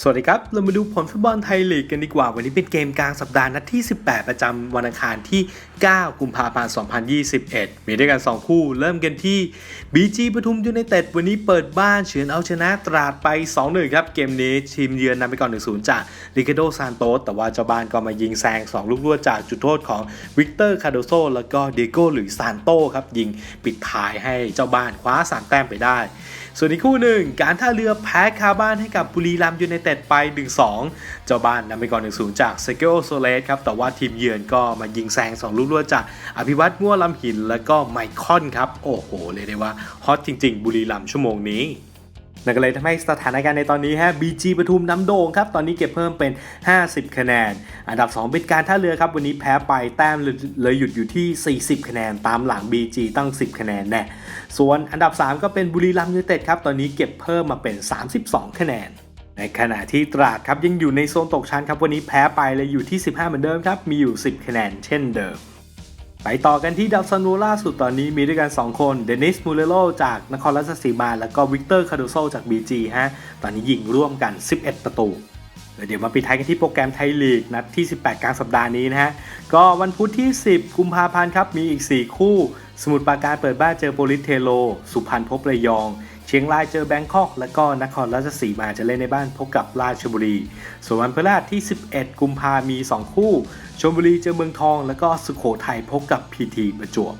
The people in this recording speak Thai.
สวัสดีครับ เรามาดูผลฟุตบอลไทยลีกกันดีกว่า วันนี้เป็นเกมกลางสัปดาห์นัดที่ 18 ประจำวันอังคารที่ 9 กุมภาพันธ์ 2021 มีด้วยกัน 2 คู่ เริ่มกันที่ BG ปทุมยูไนเต็ด วันนี้เปิดบ้านเฉือนเอาชนะตราดไป 2-1 ครับ เกมนี้ทีมเยือนนำไปก่อน 1-0 จากริคาโดซานโตสแต่ว่าเจ้าบ้านก็มายิงแซง 2 ลูกรวดจากจุดโทษของวิกเตอร์คาโดโซแล้วก็เดโก้หรือซานโตครับยิงปิดท้ายให้เจ้าบ้านคว้า 3 แต้มไปได้ ส่วนอีกคู่หนึ่งการท่าเรือแพ้คาบ้านให้กับบุรีรัมย์ยูไนเต็ดเตดไป 1-2 เจ้าบ้านนำไปก่อน 1-0 จากเซเกโอโซเลสครับ แต่ว่าทีมเยือนก็มายิงแซง 2 ลูกรวดจากอภิวัตมั่วลำหิน แล้วก็ไมคอนครับ โอ้โห เลยได้ว่าฮอตจริง ๆ บุรีรัมย์ชั่วโมงนี้นั่นก็เลยทำให้สถานการณ์ในตอนนี้ฮะ BG ปทุมน้ำโด่งครับ ตอนนี้เก็บเพิ่มเป็น 50 คะแนน อันดับ 2 เป็นการท่าเรือครับ วันนี้แพ้ไปแต้มเลยเลยหยุดอยู่ที่ 40 คะแนน ตามหลัง BG ตั้ง 10 คะแนนแน่ส่วนอันดับ 3 ก็เป็นบุรีรัมย์ยูไนเต็ดครับ ตอนนี้เก็บเพิ่มมาเป็น 32 คะแนน ในขณะที่ตราดครับยังอยู่ในโซนตกชั้นครับวันนี้แพ้ไปเลยอยู่ที่ 15 เหมือนเดิมครับมีอยู่ 10 คะแนนเช่นเดิม ไปต่อกันที่ดาวซันโวล่าสุดตอนนี้มีด้วยกัน 2 คนเดนิสมูเลโลจากนครราชสีมา แล้วก็วิกเตอร์คาโดโซจาก BG ฮะตอนนี้ยิงร่วมกัน 11 ประตูเดี๋ยวมาปิดท้ายกันที่โปรแกรมไทยลีกนัดที่ 18 กลางสัปดาห์นี้นะฮะ ก็วันพุธที่ 10 กุมภาพันธ์ครับ มีอีก 4 คู่ สมุทรปราการเปิดบ้านเจอโปลิสเทโล สุพรรณพบระยอง เชียงรายเจอแบงคอก และก็นครราชสีมาจะเล่นในบ้านพบกับราชบุรี ส่วนวันพฤหัสที่ 11 กุมภามี 2 คู่ชลบุรีเจอเมืองทอง และก็สุโขทัยพบกับพีทีประจวบ